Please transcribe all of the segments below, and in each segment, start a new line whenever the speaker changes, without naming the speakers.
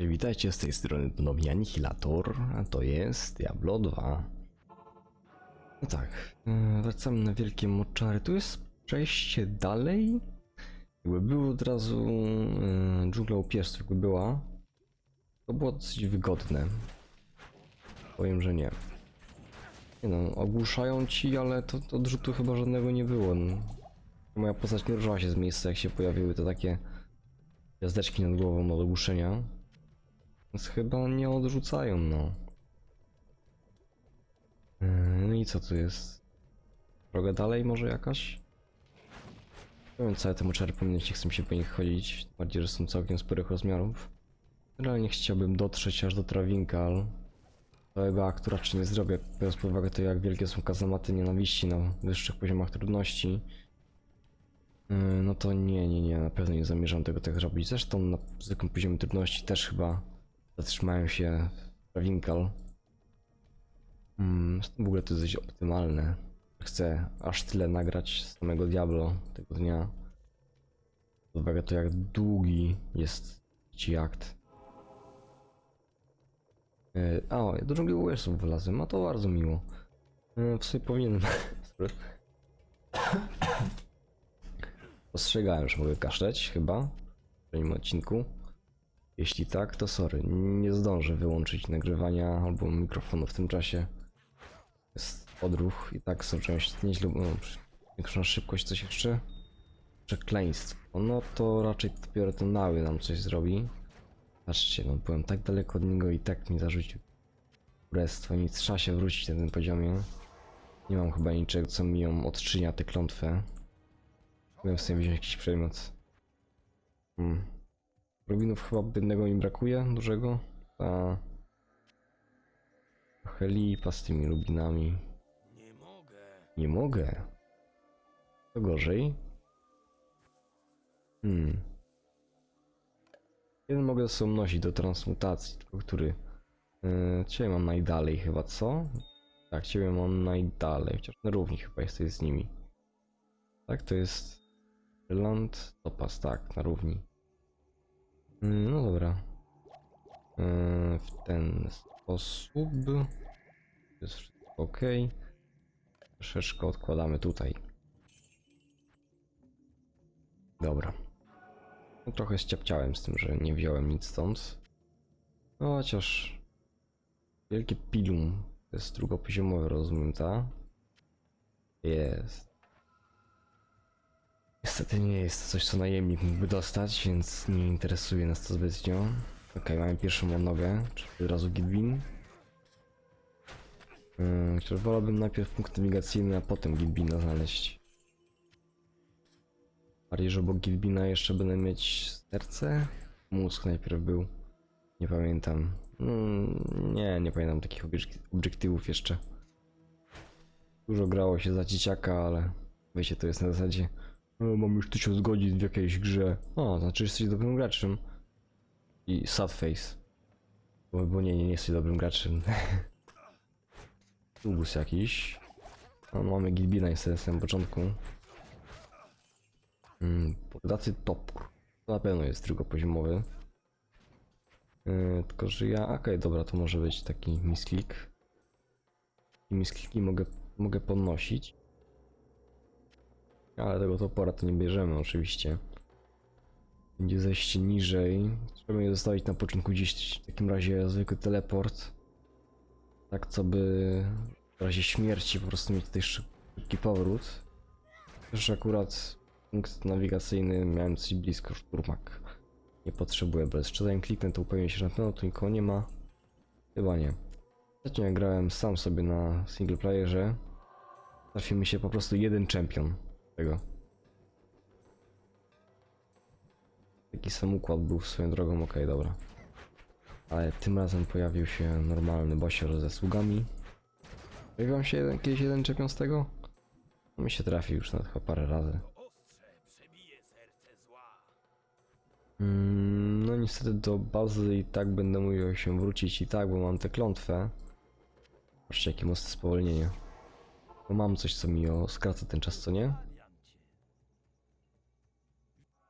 Witajcie z tej strony ponownie Anihilator, a to jest Diablo 2. No tak, yy, wracamy na wielkie moczary. Tu jest przejście dalej. Jakby było od razu yy, dżungla upierzstw, jakby była, to było dosyć wygodne. Powiem, że nie. Nie no, ogłuszają ci, ale to, to odrzutu chyba żadnego nie było. No. Moja postać nie ruszyła się z miejsca, jak się pojawiły te takie gwiazdeczki nad głową od ogłuszenia. Więc chyba nie odrzucają, no. Yy, No i co tu jest? Droga dalej może jakaś? Nie wiem, całe te moczary pominąć, nie chcę się po nich chodzić. Bardziej, że są całkiem sporych rozmiarów. Generalnie chciałbym dotrzeć aż do Trawinkal. Całego aktu raczej nie zrobię, biorąc pod uwagę to, jak wielkie są kazamaty nienawiści na wyższych poziomach trudności. Yy, No to nie, nie, nie, na pewno nie zamierzam tego tak zrobić. Zresztą na zwykłym poziomie trudności też chyba zatrzymałem się w Trawinkal. Hmm, w ogóle to jest dość optymalne. Chcę aż tyle nagrać z samego Diablo tego dnia. Pod uwagę to jak długi jest ci akt. Yy, a, o, do dżungli USów wylazłem, a to bardzo miło. Yy, w sumie powinienem... Ostrzegałem, że mogę kaszleć, chyba. W tym odcinku. Jeśli tak, to sorry, nie zdążę wyłączyć nagrywania albo mikrofonu w tym czasie. Jest odruch i tak są część nieźle, no, większa szybkość, coś jeszcze? Przekleństwo, no to raczej dopiero ten mały nam coś zrobi. Patrzcie, no byłem tak daleko od niego i tak mi zarzucił królestwo, nic, trzeba się wrócić na tym poziomie. Nie mam chyba niczego, co mi ją odczynia tę klątwę. Byłem sobie wziąć jakiś przedmiot. Hmm. Rubinów chyba jednego mi brakuje, dużego. A... Trochę lipa z tymi rubinami.
Nie mogę.
Nie mogę. To gorzej. Hmm. Jeden mogę sobą nosić do transmutacji, tylko który? Yy, ciebie mam najdalej chyba, co? Tak, ciebie mam najdalej, chociaż na równi chyba jesteś z nimi. Tak, to jest... Irland, Topaz, tak, na równi. Mm, No dobra. Yy, W ten sposób. Jest wszystko ok. Troszeczkę odkładamy tutaj. Dobra. No, trochę ściapciałem z tym, że nie wziąłem nic stąd. No chociaż... Wielkie pilum. To jest drugopoziomowe, rozumiem, ta? Jest. Niestety nie jest to coś, co najemnik mógłby dostać, więc nie interesuje nas to zbytnio. Okej, mamy pierwszą odnogę, czyli od razu Gitbin. Yy, chociaż wolałbym najpierw punkt nawigacyjny, a potem Gitbina znaleźć. Bardziej, że obok Gitbina jeszcze będę mieć serce? Mózg najpierw był. Nie pamiętam. Mm, nie, nie pamiętam takich obiek- obiektywów jeszcze. Dużo grało się za dzieciaka, ale wiecie, to jest na zasadzie "E, mam już 1000 godzin w jakiejś grze. O, znaczy jesteś dobrym graczem. I sad face. Bo, bo nie, nie, nie jesteś dobrym graczem. Tubus jakiś. No, mamy Gilbina niestety na początku. Mm, Podacy topór. To na pewno jest drugopoziomowy. Yy, tylko, że ja... Okej, dobra, to może być taki misklik. I miskliki mogę, mogę podnosić. Ale tego topora to nie bierzemy oczywiście. Będzie zejście niżej. Trzeba je zostawić na początku gdzieś w takim razie zwykły teleport. Tak co by w razie śmierci po prostu mieć tutaj szybki powrót. Też akurat punkt nawigacyjny miałem coś blisko szturmak. Nie potrzebuję, bo jeszcze zanim kliknę to upewnię się, że na pewno tu nikogo nie ma. Chyba nie. Ostatnio grałem sam sobie na single playerze, trafił mi się po prostu jeden czempion tego. Taki sam układ był swoją drogą, okej, dobra. Ale tym razem pojawił się normalny bosior ze sługami. Pojawił się jeden, kiedyś jeden czempion z tego? Mi się trafił już na chyba parę razy. Mm, no niestety do bazy i tak będę musiał się wrócić i tak, bo mam tę klątwę. Patrzcie jakie mocne spowolnienie. No mam coś co mi o skraca ten czas, co nie?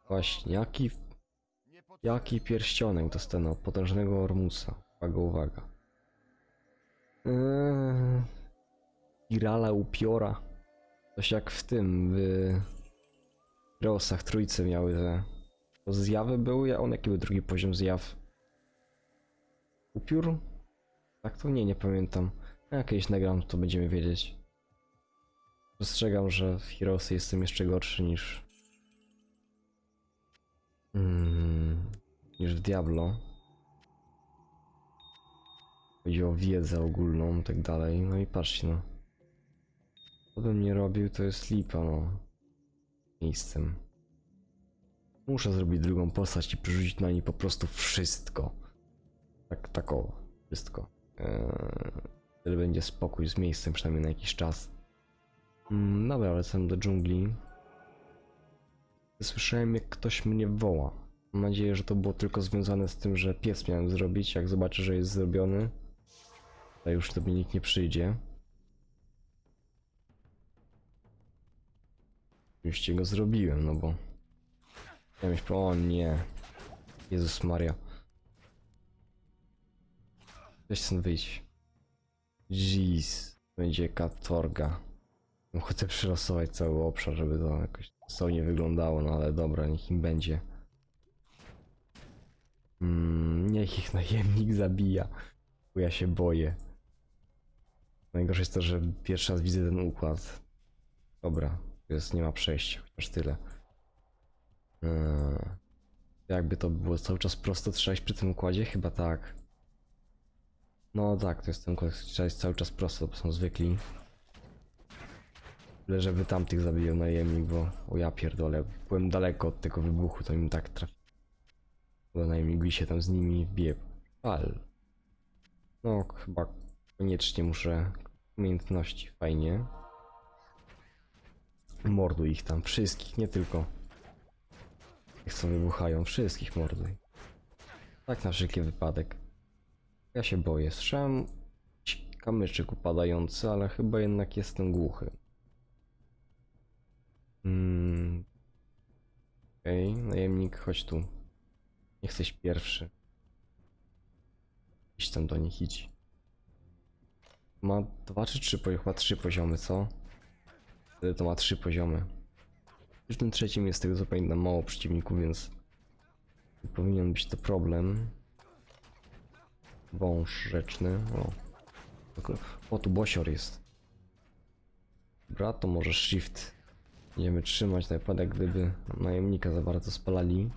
Właśnie, jaki Jaki pierścionek dostanę od potężnego Ormusa? Uwaga, uwaga. Eee, Spirala upiora. Coś jak w tym, w Rosach trójce miały te... To zjawy były? A on jaki był drugi poziom zjaw? Upiór? Tak to nie, nie pamiętam. Jak kiedyś nagram, to będziemy wiedzieć. Dostrzegam, że w Heroesy jestem jeszcze gorszy niż... Mm, niż w Diablo. Chodzi o wiedzę ogólną i tak dalej. No i patrzcie no. Co bym nie robił, to jest lipa, no. Miejscem. Muszę zrobić drugą postać i przerzucić na niej po prostu wszystko. Tak, tak o, wszystko. Eee, wtedy będzie spokój z miejscem, przynajmniej na jakiś czas. Mm, dobra, wracam do dżungli. Słyszałem, jak ktoś mnie woła. Mam nadzieję, że to było tylko związane z tym, że pies miałem zrobić. Jak zobaczę, że jest zrobiony, to już do mnie nikt nie przyjdzie. Oczywiście go zrobiłem, no bo... Ja myślę, o nie. Jezus Maria. Weź stąd wyjść. Jeez. Będzie katorga. Chcę przylosować cały obszar, żeby to jakoś sensownie wyglądało, no ale dobra, niech im będzie. Mm, niech ich najemnik zabija, bo ja się boję. Najgorsze jest to, że pierwszy raz widzę ten układ. Dobra, jest, nie ma przejścia, chociaż tyle. Eee, jakby to było cały czas prosto trzeba przy tym układzie? Chyba tak. No tak, to jest ten układ, trzeba iść cały czas prosto, bo są zwykli. Tyle, żeby tamtych zabijał najemnik, bo o ja pierdolę, byłem daleko od tego wybuchu, to im tak trafi. Bo najemnik się tam z nimi wbije. Pal. No, chyba koniecznie muszę umiejętności, fajnie. Morduj ich tam, wszystkich, nie tylko tych co wybuchają, wszystkich morduj. Tak na wszelki wypadek. Ja się boję, słyszałem kamyczek upadający, ale chyba jednak jestem głuchy. Mm. Okej, okay. najemnik, chodź tu. Nie chcesz pierwszy. Idź tam do nich, idź. Ma dwa czy trzy, chyba trzy poziomy, co? Wtedy to ma trzy poziomy. W tym trzecim jest tego co pamiętam mało przeciwników, więc nie powinien być to problem. Wąż rzeczny, o. O, tu bosior jest. Dobra, to może shift. Będziemy trzymać na wypadek, gdyby najemnika za bardzo spalali.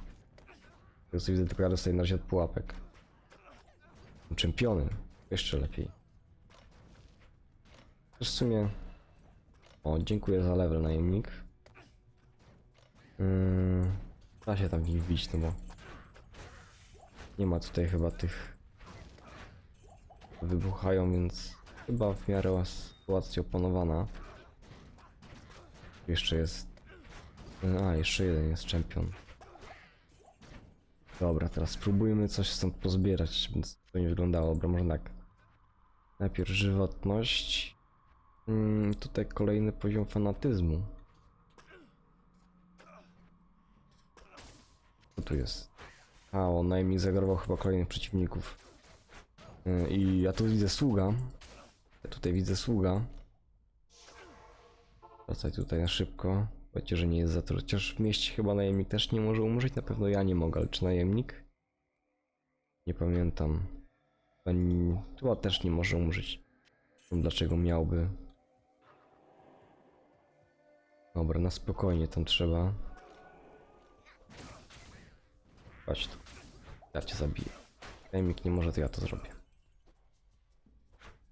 Tego co widzę, tylko ja dostaję na razie od pułapek. Czempiony. Jeszcze lepiej. Też w sumie... O, dziękuję za level najemnik. Yy, da się tam w nich wbić, no bo... Nie ma tutaj chyba tych... Wybuchają, więc chyba w miarę sytuacja opanowana. Jeszcze jest... A, jeszcze jeden jest czempion. Dobra, teraz spróbujmy coś stąd pozbierać, to nie wyglądało. Dobra, może tak. Najpierw żywotność. Mm, tutaj kolejny poziom fanatyzmu. Co tu jest? A, on najmniej zagrował chyba kolejnych przeciwników. Yy, I ja tu widzę sługa. Ja tutaj widzę sługa. Wracaj tutaj na szybko. Powiedzcie, że nie jest za to. Chociaż w mieście chyba najemnik też nie może umrzeć. Na pewno ja nie mogę, ale czy najemnik? Nie pamiętam. Ani... Chyba też nie może umrzeć. Dlaczego miałby? Dobra, na spokojnie tam trzeba. Chodź tu. Ja cię zabiję. Najemnik nie może, to ja to zrobię.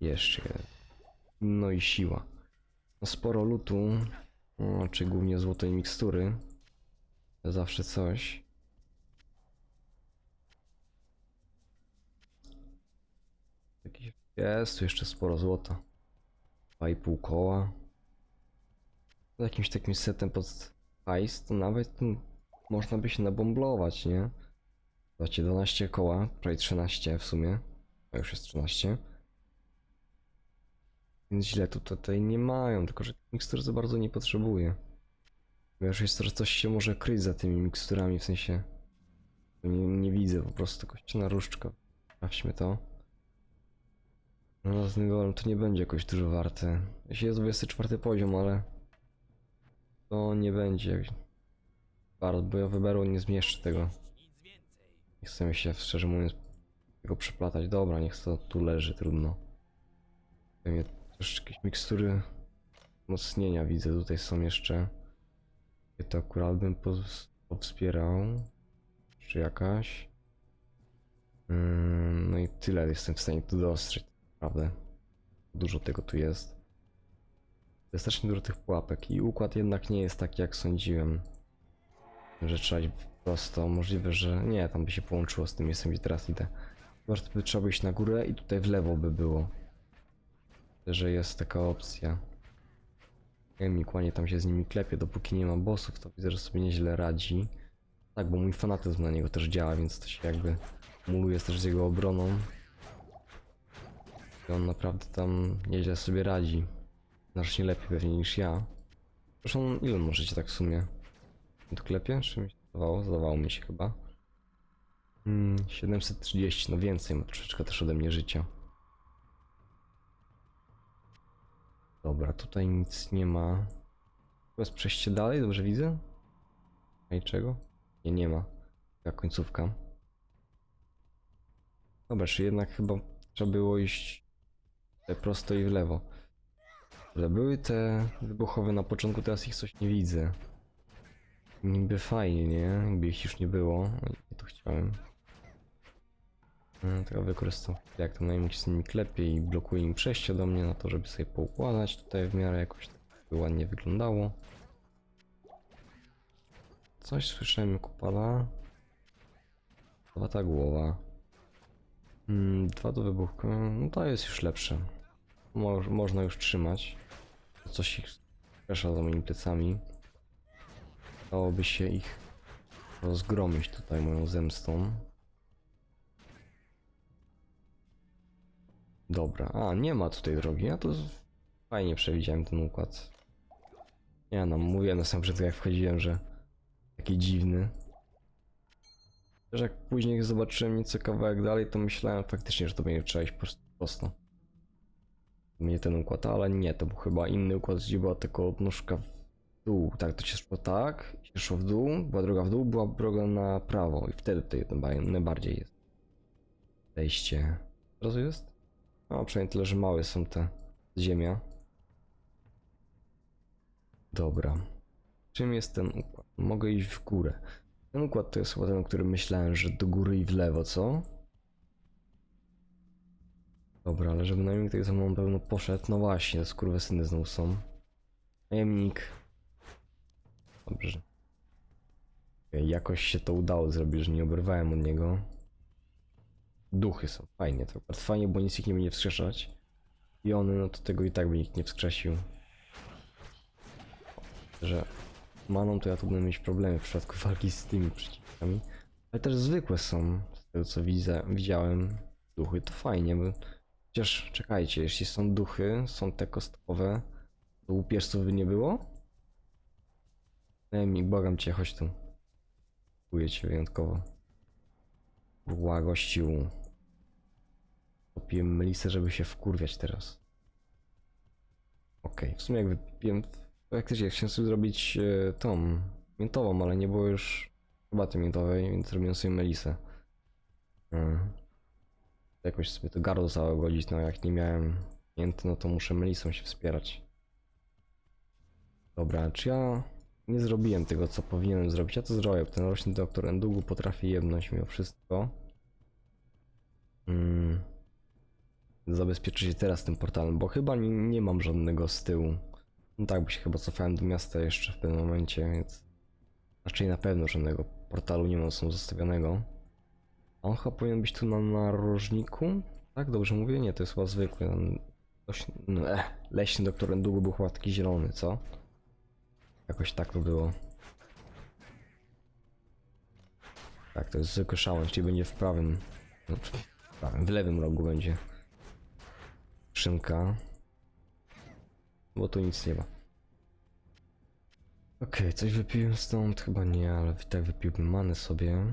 Jeszcze jeden. No i siła. No sporo lutu, o, czy głównie złotej mikstury. Zawsze coś. Jest tu jeszcze sporo złota. Dwa i pół koła. Z jakimś takim setem pod hajs, to nawet można by się nabomblować, nie? Dacie 12 koła, prawie 13 w sumie. To już jest 13. Więc źle tu tutaj nie mają, tylko że mikstur za bardzo nie potrzebuje. Wiesz, jest to, że coś się może kryć za tymi miksturami, w sensie Nie, nie widzę po prostu kościana różdżka. Sprawdźmy to. Żelazny golem to nie będzie jakoś dużo warte. Jeśli jest 24 poziom, ale to nie będzie bardzo, bo ja wyberu nie zmieszczę tego. Nie chcę się, szczerze mówiąc, tego przeplatać. Dobra, niech to tu leży, trudno. Pewnie też jakieś mikstury wzmocnienia widzę, tutaj są jeszcze. To akurat bym powspierał. Czy jakaś. Ym, no i tyle jestem w stanie tu dostrzec, naprawdę. Dużo tego tu jest. Jest dużo tych pułapek i układ jednak nie jest taki jak sądziłem. Że trzeba iść prosto, możliwe, że nie, tam by się połączyło z tym miejscem, gdzie teraz idę. Chyba, by trzeba by iść na górę i tutaj w lewo by było. Że jest taka opcja. Emik ładnie tam się z nimi klepie, dopóki nie ma bossów, to widzę, że sobie nieźle radzi. Tak, bo mój fanatyzm na niego też działa, więc to się jakby muluje też z jego obroną. I on naprawdę tam nieźle sobie radzi. Znacznie lepiej pewnie niż ja. Zresztą ile możecie tak w sumie? To klepie? Czy mi się zdawało? Zdawało mi się chyba. Mm, 730, no więcej, ma troszeczkę też ode mnie życia. Dobra, tutaj nic nie ma. Jest przejście dalej, dobrze widzę? A czego? Nie, nie ma. Taka końcówka. Dobra, czy jednak chyba trzeba było iść prosto i w lewo. Ale były te wybuchowe na początku, teraz ich coś nie widzę. Niby fajnie, nie? Jakby ich już nie było. Nie to chciałem. Mm, Tylko wykorzystam jak to najmniej z nimi klepie i blokuje im przejście do mnie na to, żeby sobie poukładać tutaj w miarę jakoś tak by ładnie wyglądało. Coś słyszałem kupala. Dwa ta głowa. Mm, dwa do wybuchu. No to jest już lepsze. Mo można już trzymać. Coś ich skresza za moimi plecami. Dałoby się ich rozgromić tutaj moją zemstą. Dobra, a nie ma tutaj drogi, ja to fajnie przewidziałem ten układ. Nie no, mówiłem na sam początku jak wchodziłem, że taki dziwny. Też jak później zobaczyłem nieco kawałek dalej, to myślałem faktycznie, że to będzie trzeba iść prosto. Mnie ten układ, ale nie, to był chyba inny układ, gdzie była tylko nóżka w dół. Tak, to się szło tak, się szło w dół, była droga w dół, była droga na prawo i wtedy najba- najbardziej jest. Wejście. Teraz jest? No, przynajmniej tyle, że małe są te ziemia. Dobra. Czym jest ten układ? Mogę iść w górę. Ten układ to jest chyba ten, o którym myślałem, że do góry i w lewo, co? Dobra, ale żeby najemnik tutaj za mną pewno poszedł, no właśnie, skurwysyny znowu są. Najemnik. Dobrze. Jakoś się to udało zrobić, że nie oberwałem od niego. Duchy są, fajnie, to fajnie, bo nic ich nie będzie wskrzeszać. I one, no to tego i tak by nikt nie wskrzesił. Że maną to ja tu będę mieć problemy w przypadku walki z tymi przeciwnikami. Ale też zwykłe są, z tego co widzę, widziałem. Duchy to fajnie, bo chociaż czekajcie, jeśli są duchy, są te kostkowe, to łupieżców by nie było? Emi, błagam cię, chodź tu. Dziękuję cię wyjątkowo. Błagościu. Popiłem melisę, żeby się wkurwiać teraz. Okej, w sumie jak wypiłem... Faktycznie chciałem sobie zrobić e, tą miętową, ale nie było już tej miętowej, więc zrobiłem sobie melisę. Mm. Jakoś sobie to gardło całe godzić, no jak nie miałem mięty, no to muszę melisą się wspierać. Dobra, czy ja nie zrobiłem tego, co powinienem zrobić? Ja to zrobię, ten roczny doktor Endugu potrafi jebnąć mimo wszystko. Mm. Zabezpieczyć się teraz tym portalem, bo chyba nie, nie mam żadnego z tyłu. No tak, bo się chyba cofałem do miasta jeszcze w pewnym momencie, więc raczej na pewno żadnego portalu nie mam są zostawionego. A on chyba powinien być tu na narożniku? Tak, dobrze mówię? Nie, to jest chyba zwykły. Dość, no, eh, leśny doktor Endugu był chyba taki zielony, co? Jakoś tak to było. Tak, to jest zwykły szałan, czyli będzie w prawym, no, w prawym, w lewym rogu będzie szynka. Bo tu nic nie ma. Okej, coś wypiłem stąd? Chyba nie, ale tak wypiłbym many sobie.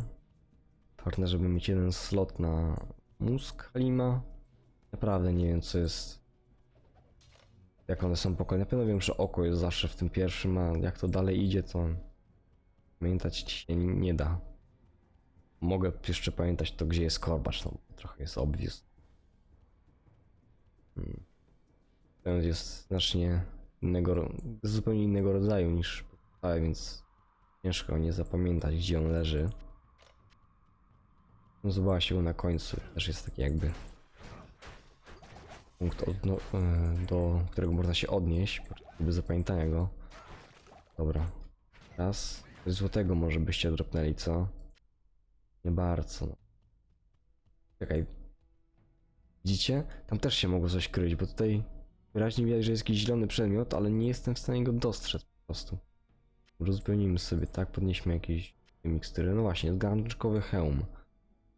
Ważne, żeby mieć jeden slot na mózg Halima. Naprawdę nie wiem, co jest. Jak one są pokoje. Na pewno wiem, że oko jest zawsze w tym pierwszym, a jak to dalej idzie, to pamiętać się nie da. Mogę jeszcze pamiętać to, gdzie jest korbacz, no trochę jest obvious. Ten jest znacznie innego, zupełnie innego rodzaju niż pozostałe, więc ciężko nie zapamiętać, gdzie on leży. Zobaczyła się na końcu, też jest taki jakby punkt, e, do którego można się odnieść, żeby zapamiętania go. Dobra. Raz. Coś złotego może byście dropnęli, co? Nie bardzo. No. Czekaj. Widzicie? Tam też się mogło coś kryć, bo tutaj wyraźnie widać, że jest jakiś zielony przedmiot, ale nie jestem w stanie go dostrzec po prostu. Uzupełnijmy sobie, tak? Podnieśmy jakieś mikstury. No właśnie, garnczkowy hełm.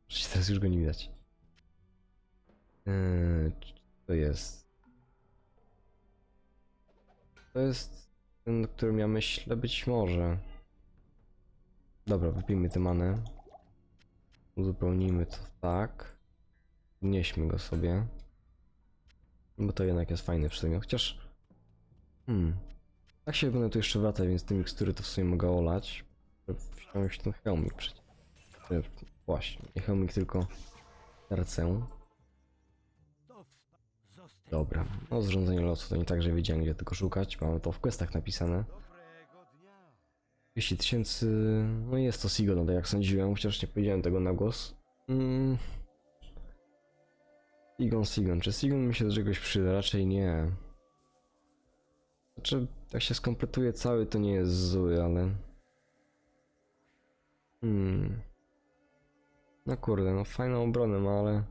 Przecież teraz już go nie widać. Eee, to jest? To jest ten, którym ja myślę być może. Dobra, wypijmy tę manę. Uzupełnijmy to tak. Podnieśmy go sobie. Bo to jednak jest fajny przedmiot, chociaż... Hmm. Tak się będę tu jeszcze wracać, więc te mikstury to w sumie mogę olać. Wziąć ten hełmik przecież. E, Właśnie, nie hełmik, tylko sercę. Dobra, no zrządzenie losu to nie tak, że wiedziałem gdzie tylko szukać, mamy to w questach napisane. 200 tysięcy, no jest to Sigon, no tak jak sądziłem, chociaż nie powiedziałem tego na głos. Mm. Sigon, Sigon, czy Sigon mi się do czegoś przyda? Raczej nie. Znaczy, jak się skompletuje cały, to nie jest zły, ale... Hmm... No kurde, no fajną obronę ma, ale...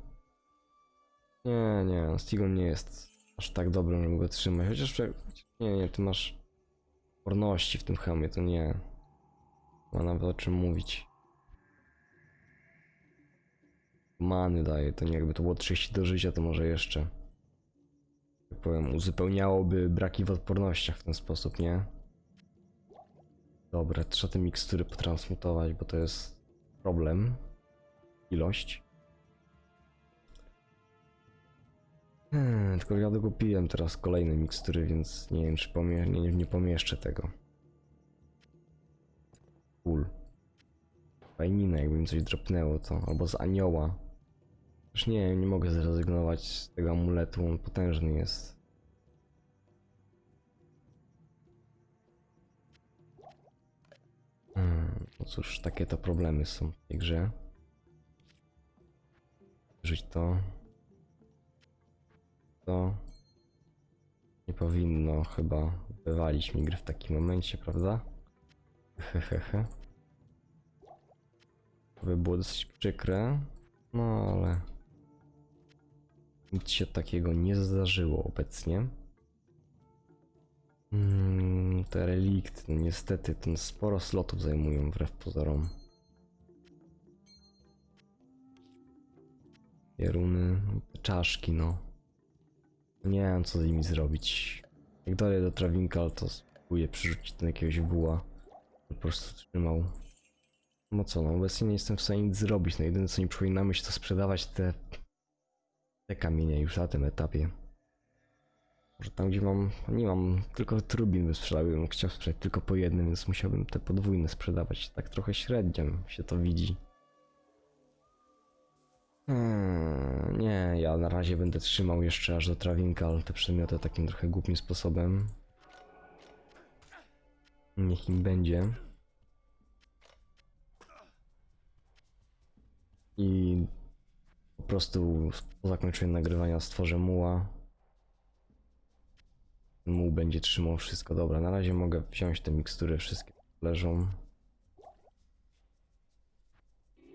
Nie, nie, no Stigon nie jest aż tak dobry, żeby go trzymać. Chociaż, nie, nie, ty masz porności w tym hełmie, to nie. Ma nawet o czym mówić. Many daje, to nie jakby to było 30 do życia, to może jeszcze. Tak powiem, uzupełniałoby braki w odpornościach w ten sposób, nie? Dobra, trzeba te mikstury potransmutować, bo to jest problem. Ilość. Hmm, tylko ja dokupiłem teraz kolejne mikstury, więc nie wiem, czy pomie nie, nie pomieszczę tego. Cool. Fajnina, jakby mi coś dropnęło to, albo z anioła. Już nie, nie mogę zrezygnować z tego amuletu, on potężny jest. Hmm, no cóż, takie to problemy są w tej grze. Żyć to. To. Nie powinno chyba wywalić mi gry w takim momencie, prawda? Hehehe. To by było dosyć przykre. No ale. Nic się takiego nie zdarzyło obecnie. Mm, te relikty, no niestety, ten sporo slotów zajmują wbrew pozorom. Pieruny, czaszki, no. Nie wiem co z nimi zrobić. Jak dalej do Trawinkal, to spróbuję przyrzucić do jakiegoś buła. Po prostu trzymał. No co, no obecnie nie jestem w stanie nic zrobić. No jedyne co mi przypomina myśl to sprzedawać te... te kamienie już na tym etapie. Może tam gdzie mam... nie mam tylko trubin by sprzedał, bym chciał sprzedać tylko po jednym, więc musiałbym te podwójne sprzedawać. Tak trochę średnio się to widzi. Hmm, nie, ja na razie będę trzymał jeszcze aż do Trawinkal te przedmioty takim trochę głupim sposobem. Niech im będzie. I po prostu po zakończeniu nagrywania stworzę muła. Muł będzie trzymał wszystko. Dobra, na razie mogę wziąć te mikstury, wszystkie leżą.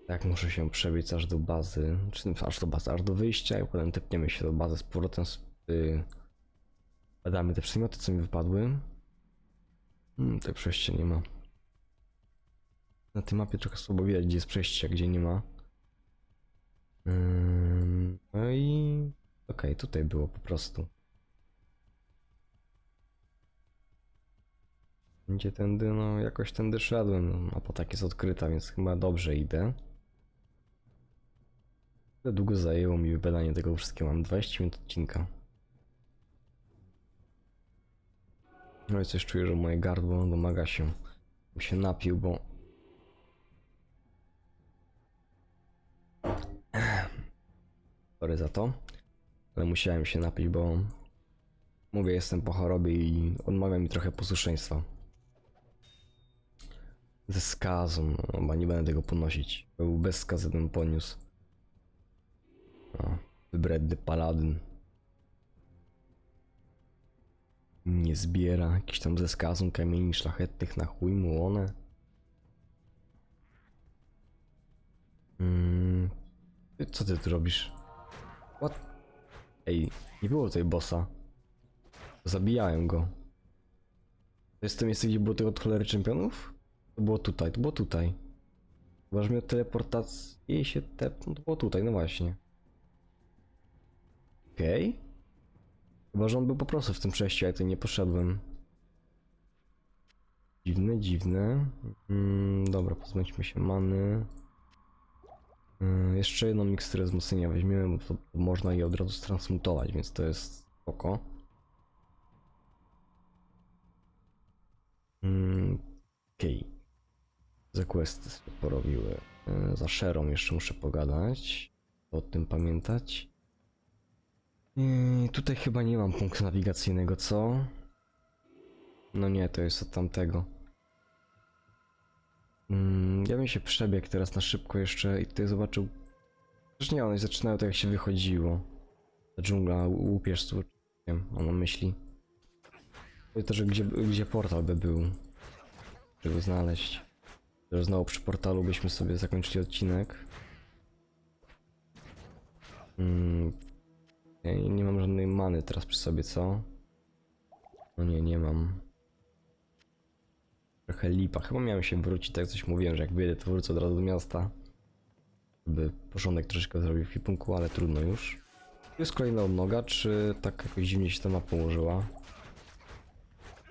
Tak, muszę się przebiec aż do bazy, czy aż do bazy, aż do wyjścia i potem tepniemy się do bazy z powrotem. y, Badamy te przedmioty, co mi wypadły. Hmm, tutaj przejścia nie ma. Na tej mapie trochę słabo widać, gdzie jest przejście, a gdzie nie ma. No i... Okej, tutaj było po prostu. Gdzie tędy? No jakoś tędy szedłem, no, a po tak jest odkryta, więc chyba dobrze idę. Jak długo zajęło mi wybadanie tego wszystkiego? Mam 20 minut odcinka. No i coś czuję, że moje gardło domaga się. Bym się napił, bo... Sorry za to. Ale musiałem się napić, bo... Mówię, jestem po chorobie i odmawia mi trochę posłuszeństwa. Ze skazą, no chyba nie będę tego ponosić. Był bez skazy bym poniósł. O, wybredny paladyn. Nie zbiera jakiś tam ze skazą kamieni szlachetnych na chuj mu one. Mm, co ty tu robisz? What? Ej, nie było tutaj bossa. Zabijałem go. To jest to miejsce, gdzie było tego cholery czempionów? To było tutaj, to było tutaj. Chyba, że teleportację i się tepnął, to było tutaj, no właśnie. Okej. Chyba, że on był po prostu w tym przejściu, ja tutaj nie poszedłem. Dziwne, dziwne. Mm, dobra, pozbądźmy się many. Mm, jeszcze jedną miksturę wzmocnienia weźmiemy, bo to, można je od razu stransmutować, więc to jest spoko. Mm, Okej. Za questy sobie porobiły. E, Za Sherą jeszcze muszę pogadać. O tym pamiętać. I tutaj chyba nie mam punktu nawigacyjnego, co? No nie, to jest od tamtego. Mm, ja bym się przebiegł teraz na szybko jeszcze i tutaj zobaczył. Przecież nie, one zaczynają tak jak się wychodziło. Ta dżungla, łupież tu, wiem, mam na myśli. To też gdzie, gdzie portal by był, żeby go znaleźć. Że znowu przy portalu byśmy sobie zakończyli odcinek. Mm, nie, nie mam żadnej many teraz przy sobie, co? No nie, nie mam. Lipa. Chyba miałem się wrócić, tak coś mówiłem, że jak wyjedę to wrócę od razu do miasta. By porządek troszeczkę zrobił w Hipunku, ale trudno już. Tu jest kolejna odnoga, czy tak jakoś dziwnie się ta mapa ułożyła?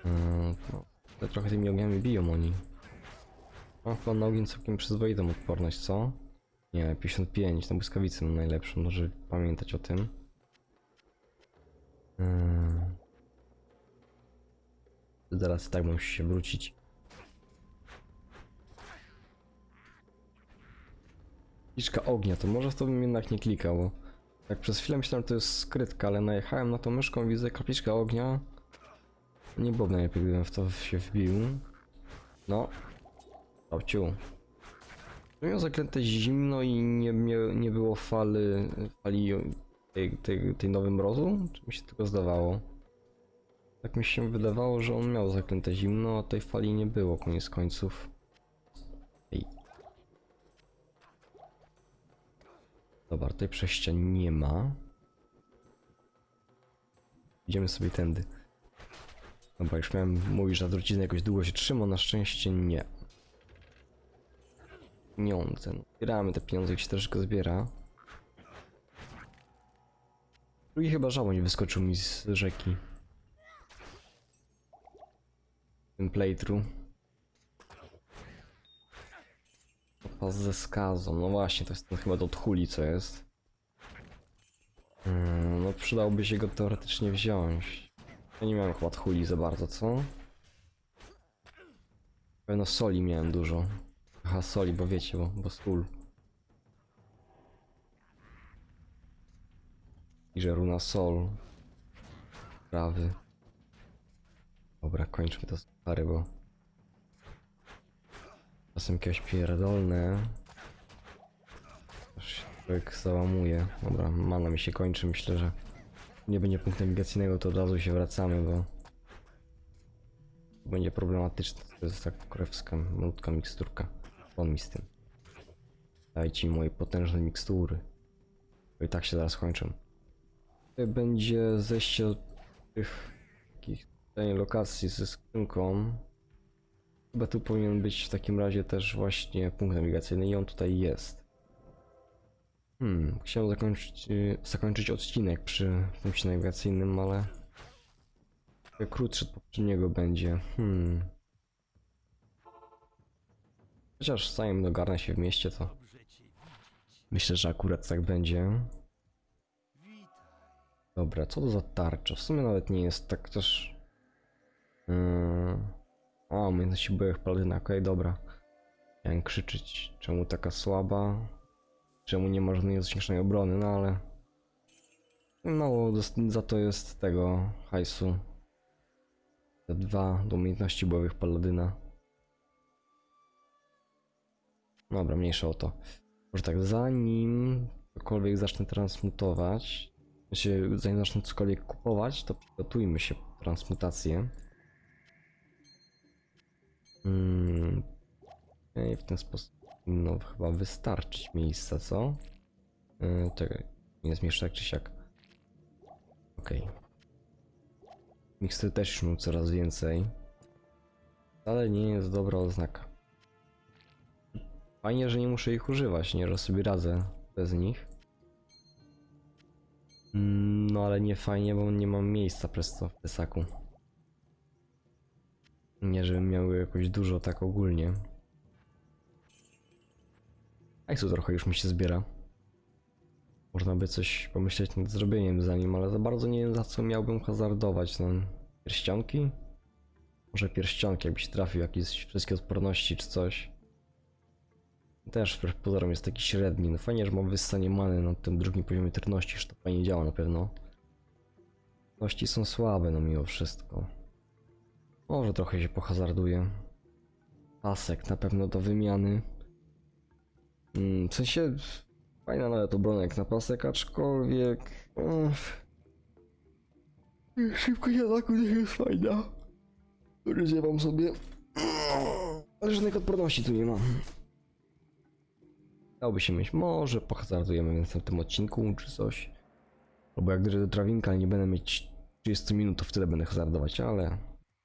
Yy, no, ale trochę tymi ogniami biją oni. Mam chyba na ogień całkiem przyzwoitą odporność, co? Nie, 55, na błyskawicę mam najlepszą, może pamiętać o tym. Yy. Zaraz tak musi się wrócić. Liczka ognia, to może w to bym jednak nie klikał, tak przez chwilę myślałem, że to jest skrytka, ale najechałem na tą myszką, widzę kapliczka ognia. Nie było najlepiej, gdybym w to się wbił. No. Babciu. Miał zaklęte zimno i nie, nie, nie było fali, fali tej, tej, tej nowej mrozu? Czy mi się tylko zdawało? Tak mi się wydawało, że on miał zaklęte zimno, a tej fali nie było koniec końców. Ej. Dobra, tutaj przejścia nie ma. Idziemy sobie tędy. Dobra, już miałem mówić, że ta trucizna jakoś długo się trzyma, na szczęście nie. Pieniądze. No, zbieramy te pieniądze, jak się troszkę zbiera. Drugi chyba żałoń wyskoczył mi z rzeki. Ten playthrough. Pas ze skazą. No właśnie, to jest ten chyba do tchuli, co jest. Hmm, no przydałoby się go teoretycznie wziąć. Ja nie miałem chyba tchuli za bardzo, co? Pewno soli miałem dużo. Aha, soli, bo wiecie, bo, bo sól. I że runa sol. Prawy. Dobra, kończmy to stary, bo... Czasem jakieś pierdolne. Aż się człowiek załamuje. Dobra, mana mi się kończy, myślę, że... Nie będzie punktu nawigacyjnego, to od razu się wracamy, bo... Będzie problematyczne. To jest tak krewska, malutka miksturka. On mi z tym. Dajcie mi moje potężne mikstury. Bo i tak się zaraz kończą. Tutaj będzie zejście do tych takich tutaj lokacji ze skrzynką. Chyba tu powinien być w takim razie też właśnie punkt nawigacyjny i on tutaj jest. Hmm, chciałem zakończyć, y, zakończyć odcinek przy punkcie nawigacyjnym, ale krótszy od poprzedniego będzie. Hmm. Chociaż zanim dogarnę się w mieście, to. Myślę, że akurat tak będzie. Dobra, co to za tarcza? W sumie nawet nie jest tak też... Yy... A, umiejętności byłych paladyna, okej, dobra. Miałem krzyczeć, czemu taka słaba? Czemu nie ma żadnej zwiększonej obrony, no ale... Mało dos- za to jest tego hajsu. Te dwa do umiejętności byłych paladyna. Dobra, mniejsza o to. Może tak, zanim cokolwiek zacznę transmutować, się, zanim zacznę cokolwiek kupować, to przygotujmy się transmutację. Mm. okej, w ten sposób no chyba wystarczyć miejsca, co? Yy, czekaj, nie jeszcze tak czy siak. Okej. Mikstury też już coraz więcej. Ale nie jest dobra oznaka. Fajnie, że nie muszę ich używać, nie, że sobie radzę bez nich. Mm, No ale nie fajnie, bo nie mam miejsca przez to w plecaku. Nie, żebym miał jakoś dużo tak ogólnie. Hajsu trochę już mi się zbiera. Można by coś pomyśleć nad zrobieniem za nim, ale za bardzo nie wiem za co miałbym hazardować. No, pierścionki? Może pierścionki, jakbyś trafił jakieś wszystkie odporności czy coś. Też wbrew pozorom jest taki średni. No fajnie, że mam wyssanie many na tym drugim poziomie trudności, że to fajnie działa na pewno. Trudności są słabe, no mimo wszystko. Może trochę się pohazarduję. Pasek na pewno do wymiany. Mm, w sensie fajna nawet obrona jak na pasek, aczkolwiek... Ech. Szybkość ataku nie jest fajna. Rozjewam sobie. Ale żadnych odporności tu nie mam. Dałoby się myśleć, może pohazardujemy w następnym odcinku czy coś. Albo jak gdyby do trawinka nie będę mieć 30 minut, to wtedy będę hazardować, ale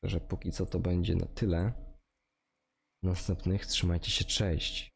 że póki co to będzie na tyle. Następnych trzymajcie się, cześć.